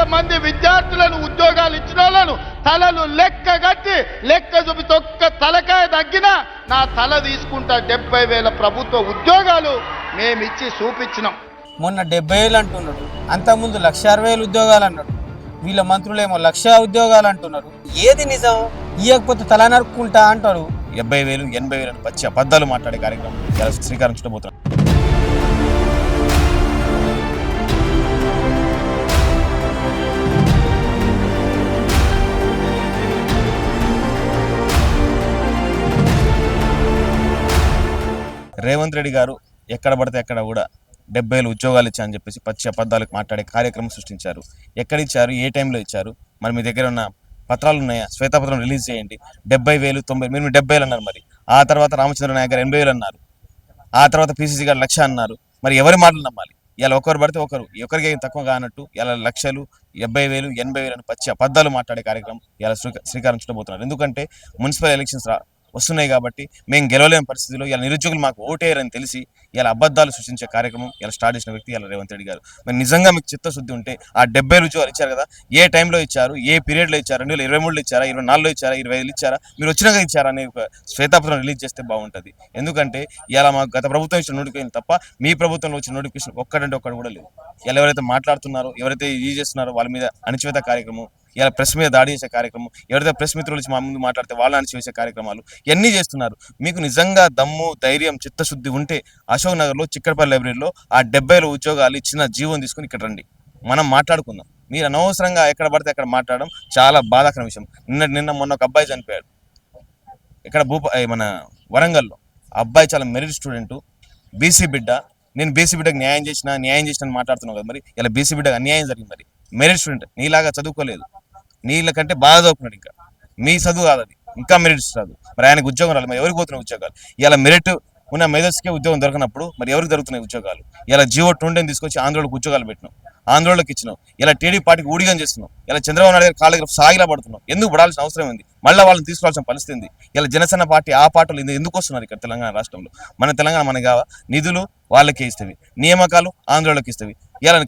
వేల మంది విద్యార్థులను ఉద్యోగాలు ఇచ్చిన వాళ్ళను తలలు లెక్క కట్టి లెక్క చూపితే ఒక్క తలకాయ తగ్గినా నా తల తీసుకుంటా డెబ్బై వేల ప్రభుత్వ ఉద్యోగాలు మేమిచ్చి చూపించినాం. మొన్న డెబ్బై వేలు అంటున్నాడు. అంతకుముందు లక్ష అరవై వేలు ఉద్యోగాలు అన్నాడు. వీళ్ళ మంత్రులేమో లక్ష ఉద్యోగాలు అంటున్నారు. ఏది నిజం? ఇవ్వకపోతే తల నరుక్కుంటా అంటారు. డెబ్బై వేలు ఎనభై వేలు అని పచ్చి అబద్ధాలు మాట్లాడే కార్యక్రమం శ్రీకారం చుట్టబోతున్నాం రేవంత్ రెడ్డి గారు ఎక్కడ పడితే అక్కడ కూడా డెబ్బై వేలు ఉద్యోగాలు ఇచ్చారని చెప్పేసి పచ్చి అబద్ధాలకు మాట్లాడే కార్యక్రమం సృష్టించారు. ఎక్కడ ఇచ్చారు? ఏ టైంలో ఇచ్చారు? మరి మీ దగ్గర ఉన్న పత్రాలు ఉన్నాయా? శ్వేతపత్రం రిలీజ్ చేయండి. డెబ్బై వేలు తొంభై మీరు డెబ్బై వేలు అన్నారు మరి. ఆ తర్వాత రామచంద్ర నాయక్ గారు ఎనభై వేలు అన్నారు. ఆ తర్వాత పిసిసి గారు లక్ష అన్నారు. మరి ఎవరి మాటలు నమ్మాలి? ఇలా ఒకరు పడితే ఒకరు. ఒకరికి ఏం తక్కువ కానట్టు ఇలా లక్షలు డెబ్బై వేలు ఎనభై వేలు అని పచ్చి అబద్ధాలు మాట్లాడే కార్యక్రమం ఇలా శ్రీకారం చుట్టబోతున్నారు. ఎందుకంటే మున్సిపల్ ఎలక్షన్స్ రా వస్తున్నాయి కాబట్టి మేము గెలవలేని పరిస్థితిలో ఇలా నిరుద్యోగులు మాకు ఓటేయరని తెలిసి ఇలా అబద్ధాలు సృష్టించే కార్యక్రమం ఇలా స్టార్ట్ చేసిన వ్యక్తి ఇలా రేవంత్ రెడ్డి గారు. మరి నిజంగా మీకు చిత్తశుద్ధి ఉంటే ఆ డెబ్బై ఉద్యోగాలు ఇచ్చారు కదా ఏ టైంలో ఇచ్చారు ఏ పీరియడ్లో ఇచ్చారు రెండు వేల ఇరవై మూడులో ఇచ్చారా ఇరవై నాలుగులో ఇచ్చారా ఇరవై ఐదులో ఇచ్చారా మీరు వచ్చినాక ఇచ్చారా అనే ఒక శ్వేతాపత్రం రిలీజ్ చేస్తే బాగుంటుంది. ఎందుకంటే ఇలా మాకు గత ప్రభుత్వం ఇచ్చిన నోటిఫికేషన్ తప్ప మీ ప్రభుత్వంలో వచ్చిన నోటిఫికేషన్ ఒక్కడంటే ఒక్కడు కూడా లేదు. ఇలా ఎవరైతే మాట్లాడుతున్నారో ఎవరైతే ఈ చేస్తున్నారో వాళ్ళ మీద అణచివేత కార్యక్రమం ఇలా ప్రెస్ మీద దాడి చేసే కార్యక్రమం ఎవరైతే ప్రెస్ మిత్రులు వచ్చి మా ముందు మాట్లాడితే వాళ్ళని చేసే కార్యక్రమాలు ఇవన్నీ చేస్తున్నారు. మీకు నిజంగా దమ్ము ధైర్యం చిత్తశుద్ధి ఉంటే అశోక్ నగర్లో చిక్కడపల్లి లైబ్రరీలో ఆ డెబ్బైలో ఉద్యోగాలు ఇచ్చిన జీవం తీసుకుని ఇక్కడ రండి. మనం మాట్లాడుకుందాం. మీరు అనవసరంగా ఎక్కడ పడితే అక్కడ మాట్లాడడం చాలా బాధాకర విషయం. నిన్న నిన్న మొన్న ఒక అబ్బాయి చనిపోయాడు. ఇక్కడ భూప మన వరంగల్లో. ఆ అబ్బాయి చాలా మెరిట్ స్టూడెంట్. బీసీ బిడ్డ. నేను బీసీ బిడ్డకు న్యాయం చేసిన న్యాయం చేసిన అని మాట్లాడుతున్నావు కదా మరి. ఇలా బీసీ బిడ్డకు అన్యాయం జరిగింది మరి. Merit student. నీలాగా చదువుకోలేదు. నీళ్ళ కంటే బాగా చదువుకున్నాడు ఇంకా. మీ చదువు కాదు అది ఇంకా మెరిట్స్ రాదు. మరి ఆయనకు ఉద్యోగం రాదు మరి ఎవరికి పోతున్నాయి ఉద్యోగాలు? ఇలా మెరిట్ ఉన్న మేధస్సుకే ఉద్యోగం దొరకనప్పుడు మరి ఎవరికి దొరుకుతున్నాయి ఉద్యోగాలు? ఇలా జియో ట్వంటీని తీసుకొచ్చి ఆంధ్రలోకి ఉద్యోగాలు పెట్టినాం. ఆంధ్రోళ్ళకి ఇచ్చినాం ఇలా టీడీ పార్టీకి ఊడిగం చేస్తున్నాం ఇలా చంద్రబాబు నాయుడు గారి కాళ్ళ దగ్గర సాగిలా పడుతున్నాం ఎందుకు పడాల్సిన అవసరం ఉంది మళ్ళీ వాళ్ళని తీసుకోవాల్సిన పరిస్థితి ఉంది ఇలా జనసేన పార్టీ ఆ పార్టీలు ఎందుకు వస్తున్నారు ఇక్కడ తెలంగాణ రాష్ట్రంలో? మన తెలంగాణ మన కావా నిధులు వాళ్ళకే ఇస్తవి. నియామకాలు ఆంధ్రోళ్ళకి ఇస్తవి. ఇలా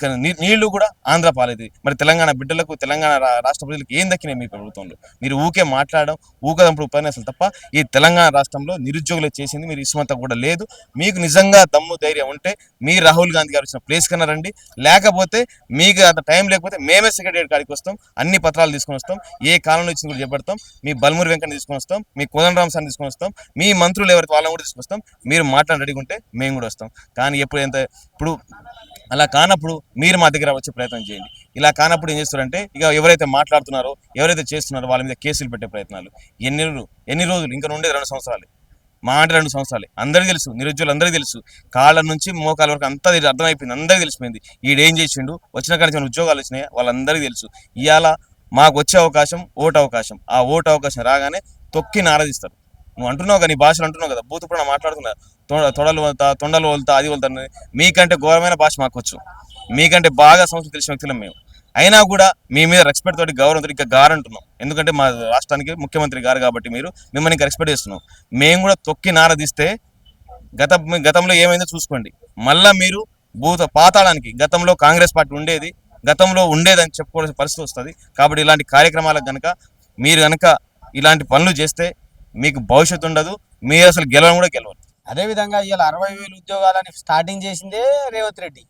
నీళ్ళు కూడా ఆంధ్ర పాలేది మరి తెలంగాణ బిడ్డలకు తెలంగాణ రాష్ట్ర ప్రజలకు ఏం దక్కినాయి మీ ప్రభుత్వంలో? మీరు ఊకే మాట్లాడడం ఊకదంపుడు ఉపన్యాసాలు తప్ప ఈ తెలంగాణ రాష్ట్రంలో నిరుద్యోగులు చేసింది మీరు ఇసుమంతా కూడా లేదు. మీకు నిజంగా దమ్ము ధైర్యం ఉంటే మీ రాహుల్ గాంధీ గారు వచ్చిన ప్లేస్ కన్నా రండి. లేకపోతే మీకు అంత టైం లేకపోతే మేమే సెక్రటరీ కాడికి వస్తాం అన్ని పత్రాలు తీసుకొని వస్తాం ఏ కాలంలో ఇచ్చిన కూడా చేపడతాం మీ బల్మూరి వెంకన్న తీసుకొని వస్తాం మీ కోదండరామ్ సార్ తీసుకొని వస్తాం మీ మంత్రులు ఎవరైతే వాళ్ళని కూడా తీసుకొస్తాం మీరు మాట్లాడి రెడీగా ఉంటే మేము కూడా వస్తాం. కానీ ఎప్పుడు ఎంత ఇప్పుడు అలా కానప్పుడు మీరు మా దగ్గర వచ్చే ప్రయత్నం చేయండి. ఇలా కానప్పుడు ఏం చేస్తారంటే ఇక ఎవరైతే మాట్లాడుతున్నారో ఎవరైతే చేస్తున్నారో వాళ్ళ మీద కేసులు పెట్టే ప్రయత్నాలు. ఎన్ని రోజులు ఎన్ని రోజులు? ఇంకా నుండే రెండు సంవత్సరాలు. మా అంటే రెండు సంవత్సరాలే. అందరికీ తెలుసు నిరుద్యోగులు అందరికీ తెలుసు. కాళ్ళ నుంచి మోకాల వరకు అంతా అర్థమైపోయింది అందరికీ తెలిసిపోయింది. ఈడేం చేసిండు? వచ్చిన కానీ నుంచి ఉద్యోగాలు వచ్చినాయి? వాళ్ళందరికీ తెలుసు. ఇవాళ మాకు వచ్చే అవకాశం ఓటు అవకాశం. ఆ ఓటు అవకాశం రాగానే తొక్కి నారదిస్తారు నువ్వు అంటున్నావు కదా నీ భాషలు అంటున్నావు కదా బూతుప్పుడు మాట్లాడుతున్నా. తొ- తొడలు వలుతా తొండలు వలుతా అది వలుతా మీకంటే ఘోరమైన భాష మాకు వచ్చు. మీకంటే బాగా సంస్కృతి తెలిసిన వ్యక్తులం మేము. అయినా కూడా మీ మీద రెస్పెక్ట్ తోటి గౌరవంతో ఇంకా గారు అంటున్నాం ఎందుకంటే మా రాష్ట్రానికి ముఖ్యమంత్రి గారు కాబట్టి మీరు మిమ్మల్ని ఇంకా రెస్పెక్ట్ చేస్తున్నాం. మేము కూడా తొక్కి నారదిస్తే గత గతంలో ఏమైందో చూసుకోండి. మళ్ళా మీరు భూత పాతాళానికి గతంలో కాంగ్రెస్ పార్టీ ఉండేది గతంలో ఉండేదని చెప్పుకోవాల్సిన పరిస్థితి వస్తుంది. కాబట్టి ఇలాంటి కార్యక్రమాలకు కనుక మీరు కనుక ఇలాంటి పనులు చేస్తే మీకు భవిష్యత్తు ఉండదు మీరు అసలు గెలవడం కూడా గెలవరు అదేవిధంగా ఇవాళ అరవై వేలు ఉద్యోగాలని స్టార్టింగ్ చేసిందే రేవంత్ రెడ్డి.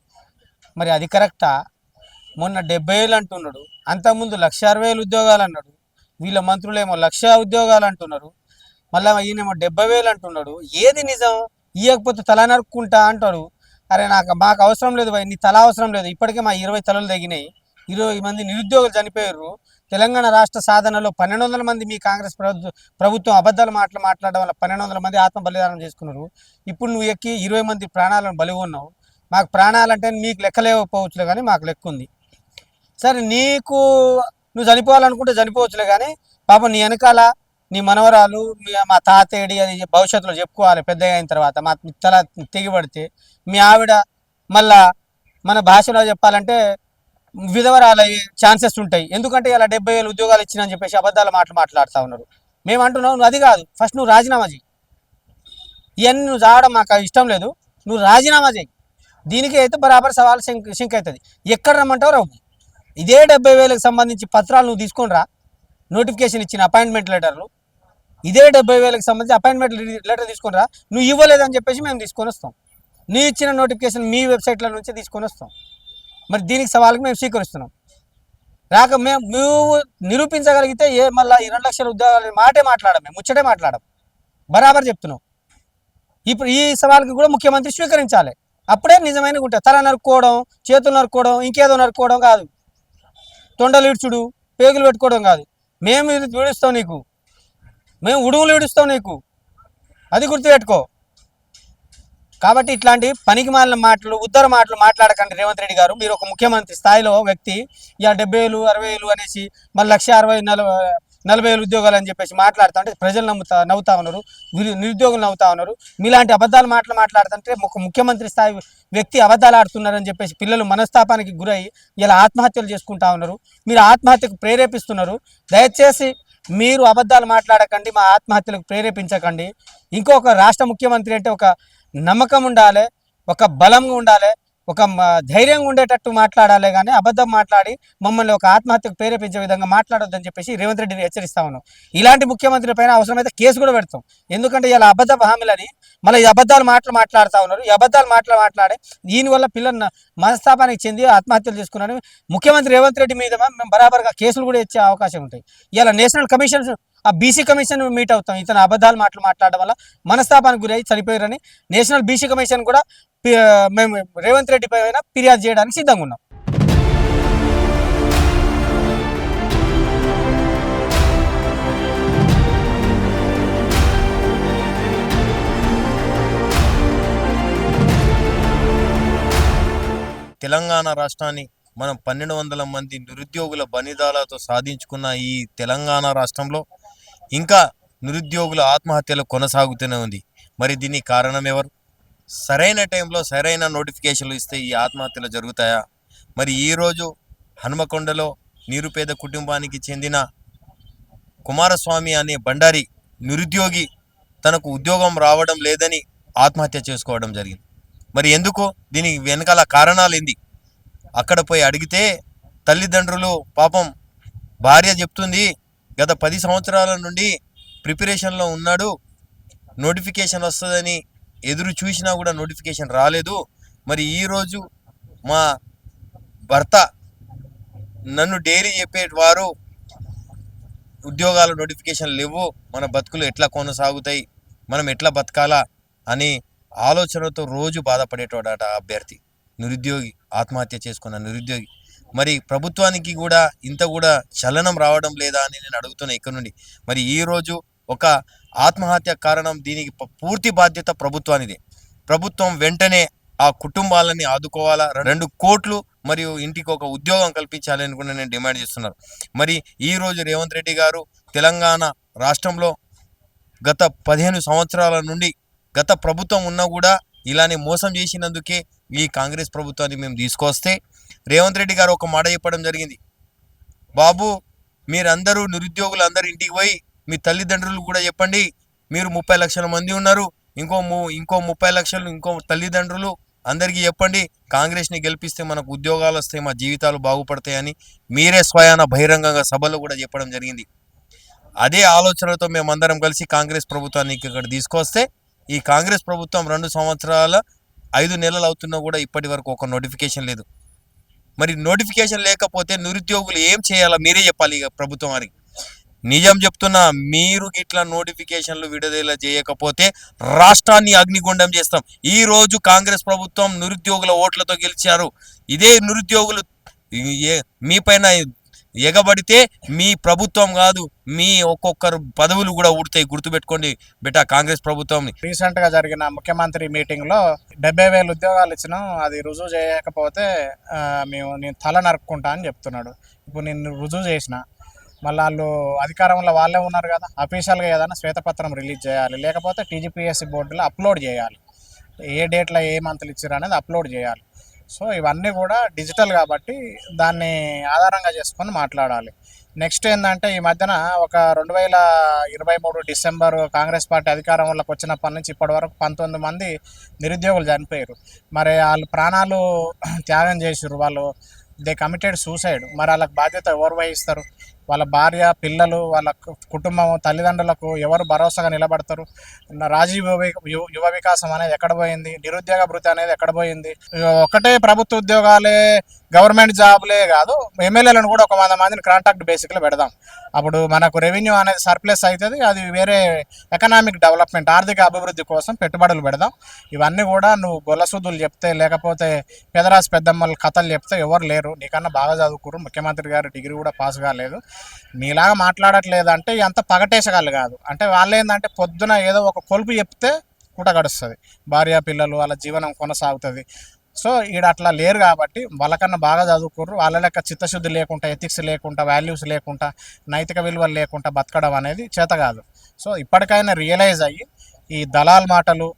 మరి అది కరెక్టా మొన్న డెబ్బై వేలు అంటున్నాడు. అంతకుముందు లక్ష అరవై వేలు ఉద్యోగాలు అన్నాడు. వీళ్ళ మంత్రులేమో లక్ష ఉద్యోగాలు అంటున్నారు. మళ్ళీ ఈయనేమో డెబ్బై వేలు అంటున్నాడు. ఏది నిజం? ఇవ్వకపోతే తల నరుక్కుంటా అంటాడు అరే నాకు మాకు అవసరం లేదు భయ్ నీ తల అవసరం లేదు. ఇప్పటికే మా ఇరవై తలలు తగినాయి. ఇరవై మంది నిరుద్యోగులు చనిపోయారు. తెలంగాణ రాష్ట్ర సాధనలో పన్నెండు వందల మంది మీ కాంగ్రెస్ ప్రభు ప్రభుత్వం అబద్ధాలు మాటలు మాట్లాడడం వల్ల పన్నెండు వందల మంది ఆత్మ బలిదానం చేసుకున్నారు. ఇప్పుడు నువ్వు ఎక్కి ఇరవై మంది ప్రాణాలను బలి ఉన్నావు మాకు ప్రాణాలంటే మీకు లెక్కలేకపోవచ్చులే కానీ మాకు లెక్క ఉంది సరే నీకు నువ్వు చనిపోవాలనుకుంటే చనిపోవచ్చులే కానీ పాపం నీ వెనకాల నీ మనవరాలు మా తాతేడి అని భవిష్యత్తులో చెప్పుకోవాలి పెద్దగా అయిన తర్వాత. మా తల తెగిపడితే మీ ఆవిడ మళ్ళా మన భాషలో చెప్పాలంటే విధవరాలయ్యే ఛాన్సెస్ ఉంటాయి. ఎందుకంటే ఇలా డెబ్బై వేలు ఉద్యోగాలు ఇచ్చినని చెప్పేసి అబద్ధాల మాటలు మాట్లాడుతూ ఉన్నారు. మేము అంటున్నావు నువ్వు అది కాదు. ఫస్ట్ నువ్వు రాజీనామా చేయి ఇవన్నీ నువ్వు చావడం మాకు ఇష్టం లేదు. నువ్వు రాజీనామా చేయి దీనికి అయితే బరాబర్ సవాల్ సింక్ సింక్ అవుతుంది. ఎక్కడ రమ్మంటావు రవ్వు ఇదే డెబ్బై వేలకు సంబంధించి పత్రాలు నువ్వు తీసుకునిరా. నోటిఫికేషన్ ఇచ్చిన అపాయింట్మెంట్ లెటర్లు. ఇదే డెబ్బై వేలకు సంబంధించి అపాయింట్మెంట్ లెటర్ తీసుకునిరా. నువ్వు ఇవ్వలేదని చెప్పేసి మేము తీసుకొని వస్తాం. నీ ఇచ్చిన నోటిఫికేషన్ మీ వెబ్సైట్ల నుంచి తీసుకొని వస్తాం. మరి దీనికి సవాల్కి మేము స్వీకరిస్తున్నాం. రాక మేము నువ్వు నిరూపించగలిగితే ఏ మళ్ళీ ఈ రెండు లక్షల ఉద్యోగాలు మాటే మాట్లాడము మేము ముచ్చటే మాట్లాడము బరాబర్ చెప్తున్నాం. ఇప్పుడు ఈ సవాల్కి కూడా ముఖ్యమంత్రి స్వీకరించాలి. అప్పుడే నిజమైన ఉంటాయి తల నరుక్కోవడం చేతులు నరుక్కోవడం ఇంకేదో నరుక్కోవడం కాదు. తొండలు ఇడ్చుడు పేగులు పెట్టుకోవడం కాదు. మేము ఇది విడుస్తాం నీకు. మేము ఉడుగులు విడుస్తాం నీకు. అది గుర్తుపెట్టుకో. కాబట్టి ఇట్లాంటి పనికి మాలిన మాటలు ఉద్దర మాటలు మాట్లాడకండి రేవంత్ రెడ్డి గారు. మీరు ఒక ముఖ్యమంత్రి స్థాయిలో వ్యక్తి ఇక డెబ్బై వేలు అరవై వేలు అనేసి మళ్ళీ లక్ష అరవై నలభై నలభై వేలు ఉద్యోగాలు అని చెప్పేసి మాట్లాడుతుంటే ప్రజలు నమ్ముతా నవ్వుతా ఉన్నారు. వీరు నిరుద్యోగులు నవ్వుతా ఉన్నారు. మీలాంటి అబద్ధాలు మాటలు మాట్లాడుతుంటే ఒక ముఖ్యమంత్రి స్థాయి వ్యక్తి అబద్ధాలు ఆడుతున్నారని చెప్పేసి పిల్లలు మనస్తాపానికి గురై ఇలా ఆత్మహత్యలు చేసుకుంటా ఉన్నారు. మీరు ఆత్మహత్యకు ప్రేరేపిస్తున్నారు. దయచేసి మీరు అబద్ధాలు మాట్లాడకండి మా ఆత్మహత్యలకు ప్రేరేపించకండి. ఇంకొక రాష్ట్ర ముఖ్యమంత్రి అంటే ఒక నమ్మకం ఉండాలి ఒక బలంగా ఉండాలి. ఒక ధైర్యంగా ఉండేటట్టు మాట్లాడాలి కానీ అబద్ధం మాట్లాడి మమ్మల్ని ఒక ఆత్మహత్యకు ప్రేరేపించే విధంగా మాట్లాడొద్దని చెప్పేసి రేవంత్ రెడ్డిని హెచ్చరిస్తా ఉన్నాం. ఇలాంటి ముఖ్యమంత్రి పైన అవసరమైతే కేసు కూడా పెడతాం. ఎందుకంటే ఇలా అబద్ధ హామీలని మళ్ళీ ఈ అబద్ధాలు మాటలు మాట్లాడుతూ ఉన్నారు. ఈ అబద్ధాలు మాటలు మాట్లాడి దీనివల్ల పిల్లలు మనస్తాపానికి చెంది ఆత్మహత్యలు చేసుకున్నారు ముఖ్యమంత్రి రేవంత్ రెడ్డి మీద మేము బరాబర్గా కేసులు కూడా ఇచ్చే అవకాశం ఉంటాయి. ఇలా నేషనల్ కమిషన్ ఆ బీసీ కమిషన్ మీట్ అవుతాం. ఇతను అబద్ధాలు మాటలు మాట్లాడడం వల్ల మనస్తాపానికి గురై చనిపోయారని నేషనల్ బీసీ కమిషన్ కూడా మేము రేవంత్ రెడ్డి పైన ఫిర్యాదు చేయడానికి సిద్ధంగా ఉన్నాం. తెలంగాణ రాష్ట్రాన్ని మనం పన్నెండు వందల మంది నిరుద్యోగుల బనిదాలతో సాధించుకున్న ఈ తెలంగాణ రాష్ట్రంలో ఇంకా నిరుద్యోగుల ఆత్మహత్యలు కొనసాగుతూనే ఉంది. మరి దీనికి కారణం ఎవరు? సరైన టైంలో సరైన నోటిఫికేషన్లు ఇస్తే ఈ ఆత్మహత్యలు జరుగుతాయా? మరి ఈరోజు హనుమకొండలో నిరుపేద కుటుంబానికి చెందిన కుమారస్వామి అనే బండారి నిరుద్యోగి తనకు ఉద్యోగం రావడం లేదని ఆత్మహత్య చేసుకోవడం జరిగింది. మరి ఎందుకు? దీనికి వెనకాల కారణాలు ఏంది? అక్కడ పోయి అడిగితే తల్లిదండ్రులు పాపం భార్య చెప్తుంది గత పది సంవత్సరాల నుండి ప్రిపరేషన్లో ఉన్నాడు. నోటిఫికేషన్ వస్తుందని ఎదురు చూసినా కూడా నోటిఫికేషన్ రాలేదు. మరి ఈరోజు మా భర్త నన్ను డైలీ చెప్పేవారు ఉద్యోగాల నోటిఫికేషన్ లేవు. మన బతుకులు ఎట్లా కొనసాగుతాయి? మనం ఎట్లా బతకాలా? అని ఆలోచనతో రోజు బాధపడేటోడట అభ్యర్థి. నిరుద్యోగి ఆత్మహత్య చేసుకున్న నిరుద్యోగి. మరి ప్రభుత్వానికి కూడా ఇంత కూడా చలనం రావడం లేదా అని నేను అడుగుతున్నా ఇక్కడ నుండి. మరి ఈ రోజు ఒక ఆత్మహత్య కారణం దీనికి ప- పూర్తి బాధ్యత ప్రభుత్వానిదే. ప్రభుత్వం వెంటనే ఆ కుటుంబాలని ఆదుకోవాలా? రెండు కోట్లు మరియు ఇంటికి ఒక ఉద్యోగం కల్పించాలని కూడా నేను డిమాండ్ చేస్తున్నాను మరి ఈ రోజు రేవంత్ రెడ్డి గారు తెలంగాణ రాష్ట్రంలో గత పదిహేను సంవత్సరాల నుండి గత ప్రభుత్వం ఉన్నా కూడా ఇలానే మోసం చేసినందుకే ఈ కాంగ్రెస్ ప్రభుత్వాన్ని మేము తీసుకొస్తే రేవంత్ రెడ్డి గారు ఒక మాట చెప్పడం జరిగింది. బాబు మీరందరూ నిరుద్యోగులు అందరు ఇంటికి పోయి మీ తల్లిదండ్రులు కూడా చెప్పండి. మీరు ముప్పై లక్షల మంది ఉన్నారు. ఇంకో ము- ఇంకో ముప్పై లక్షలు ఇంకో తల్లిదండ్రులు అందరికీ చెప్పండి. కాంగ్రెస్ని గెలిపిస్తే మనకు ఉద్యోగాలు వస్తాయి మా జీవితాలు బాగుపడతాయని మీరే స్వయాన బహిరంగంగా సభలో కూడా చెప్పడం జరిగింది. అదే ఆలోచనతో మేమందరం కలిసి కాంగ్రెస్ ప్రభుత్వాన్ని ఇక్కడ తీసుకొస్తే ఈ కాంగ్రెస్ ప్రభుత్వం రెండు సంవత్సరాల ఐదు నెలలు అవుతున్నా కూడా ఇప్పటి వరకు ఒక నోటిఫికేషన్ లేదు. మరి నోటిఫికేషన్ లేకపోతే నిరుద్యోగులు ఏం చేయాలో మీరే చెప్పాలి ఇక ప్రభుత్వం వారికి. నిజం చెప్తున్నా మీరు ఇట్లా నోటిఫికేషన్లు విడుదల చేయకపోతే రాష్ట్రాన్ని అగ్నిగుండం చేస్తాం. ఈ రోజు కాంగ్రెస్ ప్రభుత్వం నిరుద్యోగుల ఓట్లతో గెలిచారు. ఇదే నిరుద్యోగులు ఏ- మీ పైన ఎగబడితే మీ ప్రభుత్వం కాదు మీ ఒక్కొక్కరు పదవులు కూడా ఊడితే గుర్తుపెట్టుకోండి బెటా కాంగ్రెస్ ప్రభుత్వం. రీసెంట్గా జరిగిన ముఖ్యమంత్రి మీటింగ్లో డెబ్బై వేలు ఉద్యోగాలు ఇచ్చినాం అది రుజువు చేయకపోతే మేము నేను తల నరుక్కుంటా అని చెప్తున్నాడు. ఇప్పుడు నేను రుజువు చేసిన మళ్ళీ వాళ్ళు అధికారంలో వాళ్ళే ఉన్నారు కదా అఫీషియల్గా ఏదైనా శ్వేతపత్రం రిలీజ్ చేయాలి లేకపోతే టీజీపీఎస్సీ బోర్డులో అప్లోడ్ చేయాలి. ఏ డేట్లో ఏ మంత్లు ఇచ్చారు అనేది అప్లోడ్ చేయాలి. సో ఇవన్నీ కూడా డిజిటల్ కాబట్టి దాన్ని ఆధారంగా చేసుకొని మాట్లాడాలి. నెక్స్ట్ ఏంటంటే ఈ మధ్యన ఒక రెండు వేల ఇరవై మూడు డిసెంబర్ కాంగ్రెస్ పార్టీ అధికారంలోకి వచ్చినప్పటి నుంచి ఇప్పటి వరకు పంతొమ్మిది మంది నిరుద్యోగులు చనిపోయారు. మరి వాళ్ళు ప్రాణాలు త్యాగం చేసారు వాళ్ళు. దే కమిటెడ్ సూసైడ్ మరి వాళ్ళకి బాధ్యత ఎవరు వహిస్తారు? వాళ్ళ భార్య పిల్లలు వాళ్ళ కు- కుటుంబం తల్లిదండ్రులకు ఎవరు భరోసాగా నిలబడతారు? రాజీవ్ యువ యువ వికాసం అనేది ఎక్కడ పోయింది? నిరుద్యోగ భృతి అనేది ఎక్కడ పోయింది? ఒకటే ప్రభుత్వ ఉద్యోగాలే గవర్నమెంట్ జాబ్లే కాదు ఎమ్మెల్యేలను కూడా ఒక వంద మందిని కాంట్రాక్ట్ బేసిక్లో పెడదాం. అప్పుడు మనకు రెవెన్యూ అనేది సర్ప్లస్ అవుతుంది అది వేరే ఎకనామిక్ డెవలప్మెంట్ ఆర్థిక అభివృద్ధి కోసం పెట్టుబడులు పెడదాం. ఇవన్నీ కూడా నువ్వు గొల్లసూదులు చెప్తే లేకపోతే పెదరాజు పెద్దమ్మల కథలు చెప్తే ఎవరు లేరు. నీకన్నా బాగా చదువుకురు ముఖ్యమంత్రి గారు డిగ్రీ కూడా పాస్ కాలేదు. నీలాగా మాట్లాడట్లేదు అంటే అంత పగటేసగాళ్ళు కాదు. అంటే వాళ్ళు ఏంటంటే పొద్దున ఏదో ఒక కొలుపు చెప్తే కూట గడుస్తుంది. భార్య పిల్లలు వాళ్ళ జీవనం కొనసాగుతుంది. సో ఈడ అట్లా లేరు కాబట్టి వాళ్ళకన్నా బాగా చదువుకోరు వాళ్ళ లెక్క చిత్తశుద్ధి లేకుండా ఎథిక్స్ లేకుండా వాల్యూస్ లేకుండా నైతిక విలువలు లేకుండా బతకడం అనేది చేత కాదు. సో ఇప్పటికైనా రియలైజ్ అయ్యి ఈ దళాల్ మాటలు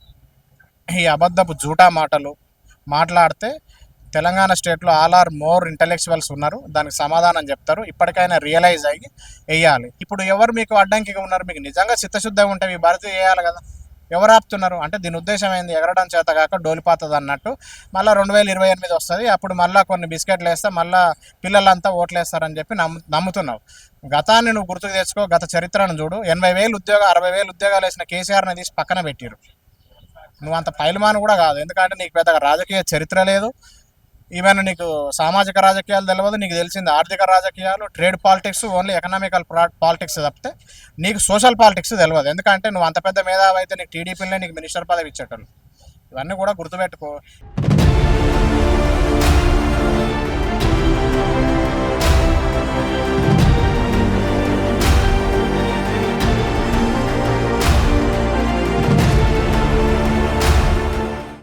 ఈ అబద్ధపు జూటా మాటలు మాట్లాడితే తెలంగాణ స్టేట్లో ఆల్ ఆర్ మోర్ ఇంటలెక్చువల్స్ ఉన్నారు. దానికి సమాధానం చెప్తారు. ఇప్పటికైనా రియలైజ్ అయ్యి వేయాలి. ఇప్పుడు ఎవరు మీకు అడ్డంకిగా ఉన్నారు? మీకు నిజంగా చిత్తశుద్ధి ఉంటే మీ భర్తీ చేయాలి కదా. ఎవరు ఆపుతున్నారు? అంటే దీని ఉద్దేశం ఏంది? ఎగరడం చేత కాక డోలిపోతుంది అన్నట్టు. మళ్ళీ రెండు వేల ఇరవై ఎనిమిది వస్తుంది. అప్పుడు మళ్ళీ కొన్ని బిస్కెట్లు వేస్తే మళ్ళీ పిల్లలంతా ఓట్లు వేస్తారని చెప్పి నమ్ము నమ్ముతున్నావు. గతాన్ని నువ్వు గుర్తుకు తెచ్చుకో. గత చరిత్రను చూడు. ఎనభై వేలు ఉద్యోగాలు అరవై వేలు ఉద్యోగాలు వేసిన కేసీఆర్ని తీసి పక్కన పెట్టిరు నువ్వు అంత పైలమాను కూడా కాదు. ఎందుకంటే నీకు పెద్దగా రాజకీయ చరిత్ర లేదు. ఈవెన్ నీకు సామాజిక రాజకీయాలు తెలియదు నీకు తెలిసింది ఆర్థిక రాజకీయాలు trade politics only economical politics తప్పితే నీకు సోషల్ పాలిటిక్స్ తెలియదు ఎందుకంటే నువ్వు అంత పెద్ద మేధావి అయితే నీకు టీడీపీలో నీకు మినిస్టర్ పదవి ఇచ్చేటోళ్ళు. ఇవన్నీ కూడా గుర్తుపెట్టుకో.